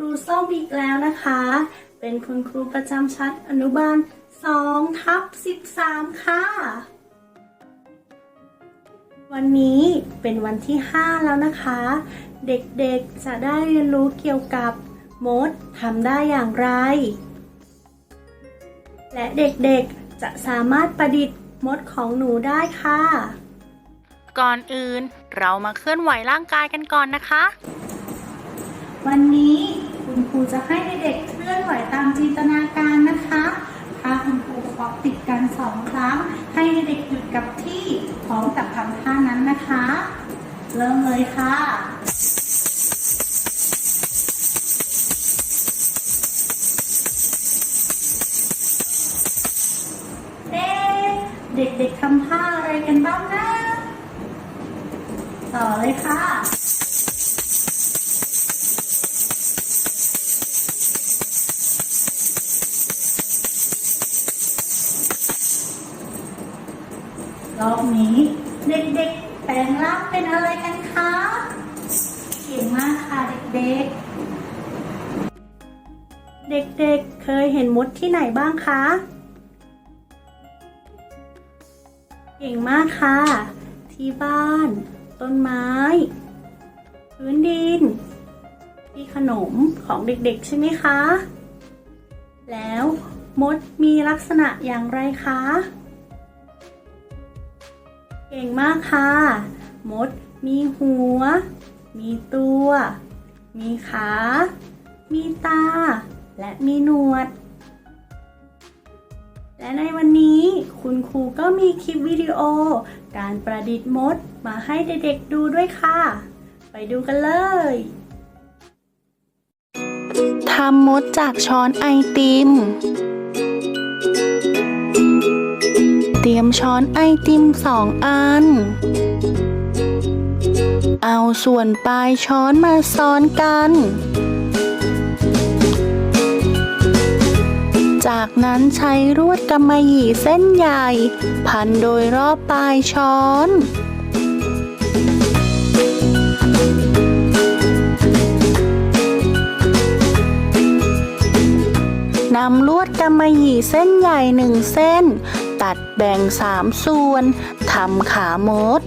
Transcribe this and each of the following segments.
รูส้มอีกแล้วนะคะ เป็นคุณครูประจำชั้นอนุบาล2ทับ13 ค่ะ วันนี้เป็นวันที่ 5 แล้วนะคะ เด็กๆจะได้เรียนรู้เกี่ยวกับมดทำได้อย่างไร และเด็กๆจะสามารถประดิษฐ์มดของหนูได้ค่ะ ก่อนอื่นเรามาเคลื่อนไหวร่างกายกันก่อนนะคะ วันนี้คุณค รูจะให้เด็กเคลื่อนไหวตามจินตนาการนะคะถ้าคุณครูเคาะติดกันสองครั้ง ให้เด็กหยุดกับที่พร้อมกับทำท่านั้นนะคะ เริ่มเลยค่ะเอ๊ะเด็กๆทำท่าอะไรกันบ้างนะ ต่อเลยค่ะ รอบนี้ เด็กๆ แปลงร่างเป็นอะไรกันคะ เก่งมากค่ะเด็กๆ เด็กๆ เคยเห็นมดที่ไหนบ้างคะ เก่งมากค่ะ ที่บ้าน ต้นไม้ พื้นดิน ที่ขนมของเด็กๆ ใช่ไหมคะ แล้วมดมีลักษณะอย่างไรคะ ก่งมากค่ะ มดมีหัว มีตัว มีขา มีตา และมีหนวด และในวันนี้คุณครูก็มีคลิปวิดีโอ การประดิษฐ์มดมาให้เด็กๆดูด้วยค่ะ ไปดูกันเลยทำมดจากช้อนไอติม ตรียมช้อนไอติมสองอัน เอาส่วนปลายช้อนมาซ้อนกัน จากนั้นใช้รวดกำมะหยี่เส้นใหญ่ พันโดยรอบปลายช้อนำลวดกำมะหยี่เส้นใหญ่หนึ่งเส้น ตัดแบ่งสามส่วนทำขามด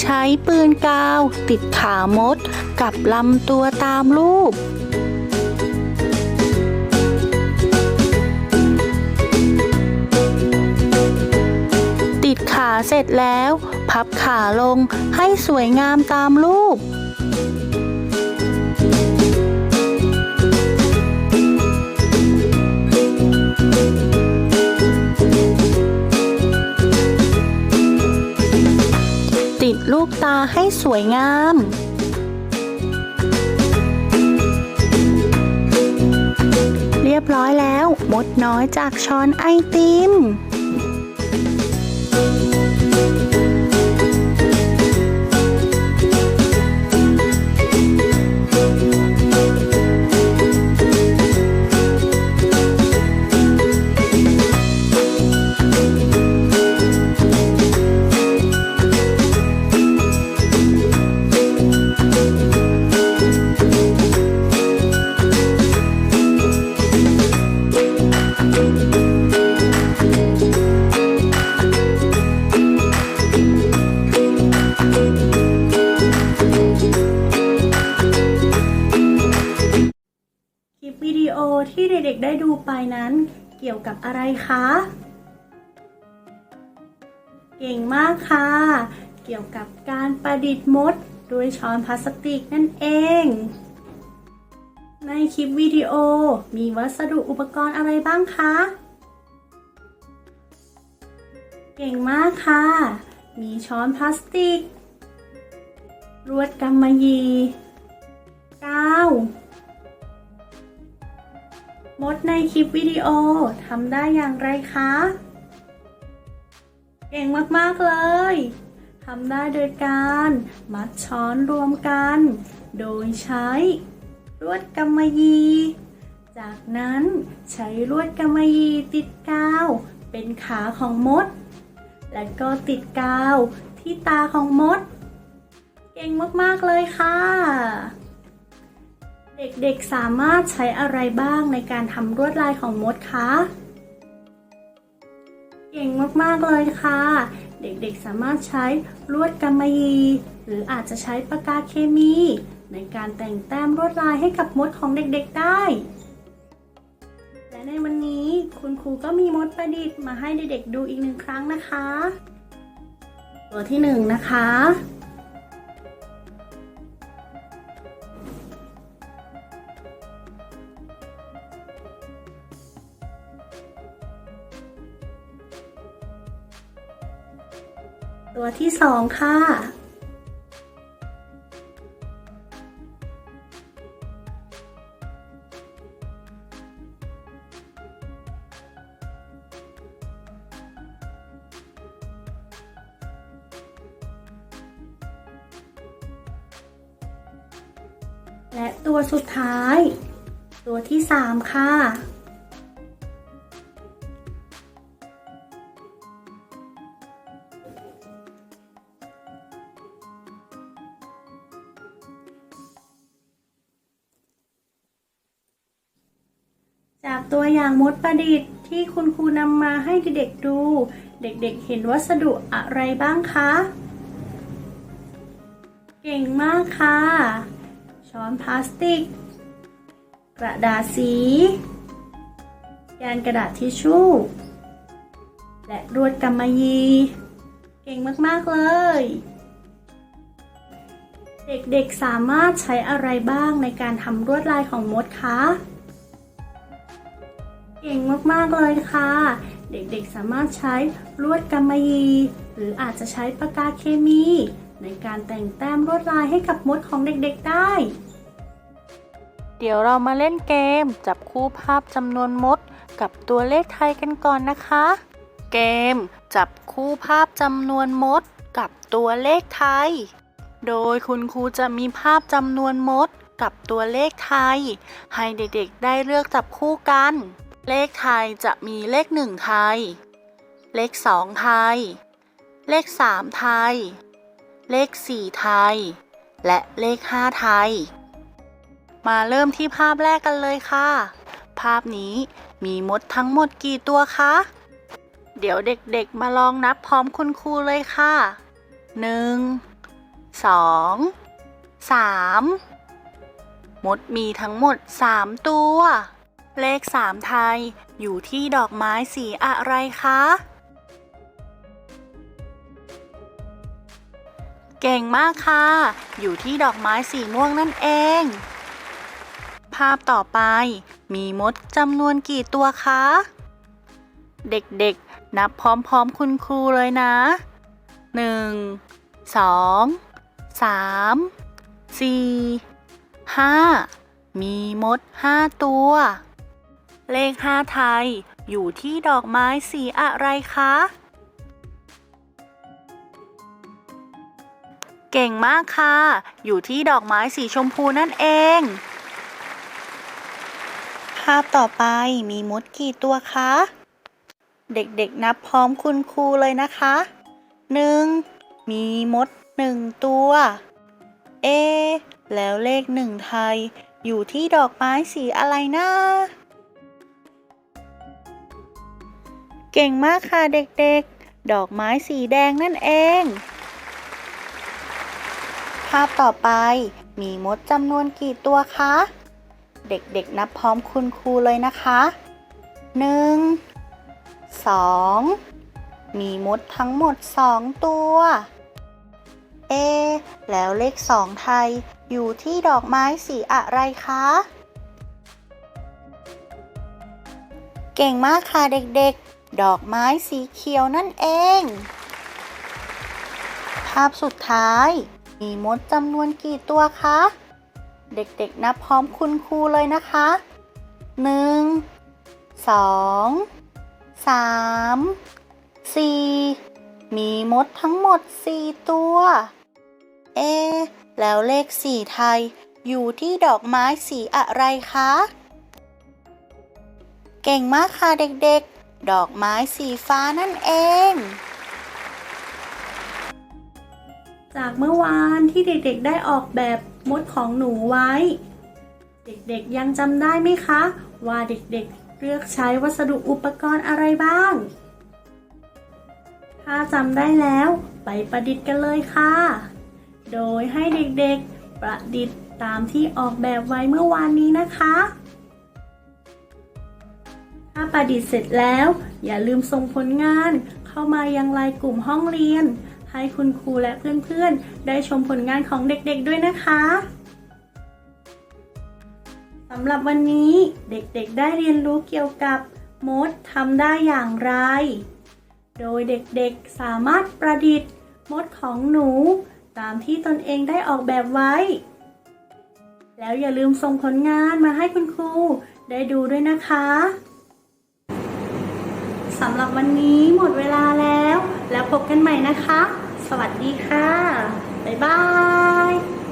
ใช้ปืนกาว ติดขามดกับลำตัวตามรูปติดขาเสร็จแล้ว พับขาลงให้สวยงามตามรูปติดลูกตาให้สวยงามเรียบร้อยแล้ว มดน้อยจากช้อนไอติม ที่เด็กๆได้ดูไปนั้น เกี่ยวกับอะไรคะ เก่งมากค่ะ เกี่ยวกับการประดิษฐ์มดด้วยช้อนพลาสติกนั่นเอง ในคลิปวิดีโอมีวัสดุอุปกรณ์อะไรบ้างคะ เก่งมากค่ะ มีช้อนพลาสติก รวดกำมะหยี่กาว มดในคลิปวิดีโอทำได้อย่างไรคะ เก่งมาก ๆ เลยทำได้โดยการมัดช้อนรวมกัน โดยใช้ลวดกำมะหยี่จากนั้นใช้ลวดกำมะหยี่ติดกาว เป็นขาของมด และก็ติดกาวที่ตาของมด เก่งมาก ๆ เลยค่ะ เด็กๆสามารถใช้อะไรบ้างในการทำลวดลายของมดคะ เก่งมากๆเลยค่ะ เด็กๆสามารถใช้ลวดกำมะหยี่หรืออาจจะใช้ปากกาเคมี ในการแต่งแต้มลวดลายให้กับมดของเด็กๆได้ และในวันนี้คุณครูก็มีมดประดิษฐ์มาให้เด็กๆดูอีกหนึ่งครั้งนะคะ ตัวที่หนึ่งนะคะ ที่สองค่ะ และตัวสุดท้าย ตัวที่สามค่ะ จากตัวอย่างมดประดิษฐ์ที่คุณครูนำมาให้เด็กๆดู เด็กๆเห็นวัสดุอะไรบ้างคะ เก่งมากค่ะ ช้อนพลาสติก กระดาษสีแกนกระดาษทิชชู่ และรวดกำมะยี เก่งมากๆเลย เด็กๆสามารถใช้อะไรบ้างในการทำลวดลายของมดคะ เก่งมากๆเลยค่ะ เด็กๆสามารถใช้ลวดกำมะหยี่หรืออาจจะใช้ปากกาเคมี ในการแต่งแต้มลวดลายให้กับมดของเด็กๆได้ เดี๋ยวเรามาเล่นเกม จับคู่ภาพจำนวนมดกับตัวเลขไทยกันก่อนนะคะ เกม จับคู่ภาพจำนวนมดกับตัวเลขไทย โดยคุณครูจะมีภาพจำนวนมดกับตัวเลขไทย ให้เด็กๆได้เลือกจับคู่กัน เลขไทยจะมีเลข1ไทย เลข2ไทย เลข3ไทย เลข4ไทย และเลข5ไทย มาเริ่มที่ภาพแรกกันเลยค่ะ ภาพนี้มีมดทั้งหมดกี่ตัวคะ เดี๋ยวเด็กๆมาลองนับพร้อมคุณครูเลยค่ะ1 2 3มมดมีทั้งหมด3ตัว เลข 3 ไทย อยู่ที่ดอกไม้สีอะไรคะ เก่งมากค่ะ อยู่ที่ดอกไม้สีม่วงนั่นเอง ภาพต่อไป มีมดจำนวนกี่ตัวคะ เด็กๆ นับพร้อมๆคุณครูเลยนะ 1 2 3 4 5มีมด5ตัว เลข 5 ไทย อยู่ที่ดอกไม้สีอะไรคะ เก่งมากค่ะ อยู่ที่ดอกไม้สีชมพูนั่นเอง ภาพต่อไปมีมดกี่ตัวคะ เด็กๆนับพร้อมคุณครูเลยนะคะ 1. มีมด 1 ตัว เอ แล้วเลข1ไทย อยู่ที่ดอกไม้สีอะไรนะ เก่งมากค่ะเด็กๆ ดอกไม้สีแดงนั่นเอง ภาพต่อไป มีมดจำนวนกี่ตัวคะ เด็กๆนับพร้อมคุณครูเลยนะคะ1 2มีมดทั้งหมด2ตัว เอ แล้วเลข2ไทยอยู่ที่ดอกไม้สีอะไรคะ เก่งมากค่ะเด็กๆ ดอกไม้สีเขียวนั่นเอง ภาพสุดท้าย มีมดจำนวนกี่ตัวคะ เด็กๆนับพร้อมคุณครูเลยนะคะ 1 2 3 4 มีมดทั้งหมด 4 ตัว เอ แล้วเลข4ไทยอยู่ที่ดอกไม้สีอะไรคะ เก่งมากค่ะเด็กๆ ดอกไม้สีฟ้านั่นเอง จากเมื่อวานที่เด็กๆได้ออกแบบมดของหนูไว้ เด็กๆยังจำได้ไหมคะ ว่าเด็กๆเลือกใช้วัสดุอุปกรณ์อะไรบ้าง ถ้าจำได้แล้วไปประดิษฐ์กันเลยค่ะ โดยให้เด็กๆประดิษฐ์ตามที่ออกแบบไว้เมื่อวานนี้นะคะ ถ้าประดิษฐ์เสร็จแล้ว อย่าลืมส่งผลงานเข้ามายังไลน์กลุ่มห้องเรียน ให้คุณครูและเพื่อนๆ ได้ชมผลงานของเด็กๆด้วยนะคะสำหรับวันนี้เด็กๆได้เรียนรู้เกี่ยวกับมดทำได้อย่างไร โดยเด็กๆสามารถประดิษฐ์มดของหนู ตามที่ตนเองได้ออกแบบไว้ แล้วอย่าลืมส่งผลงานมาให้คุณครูได้ดูด้วยนะคะ สำหรับวันนี้หมดเวลาแล้ว แล้วพบกันใหม่นะคะ สวัสดีค่ะ บ๊ายบาย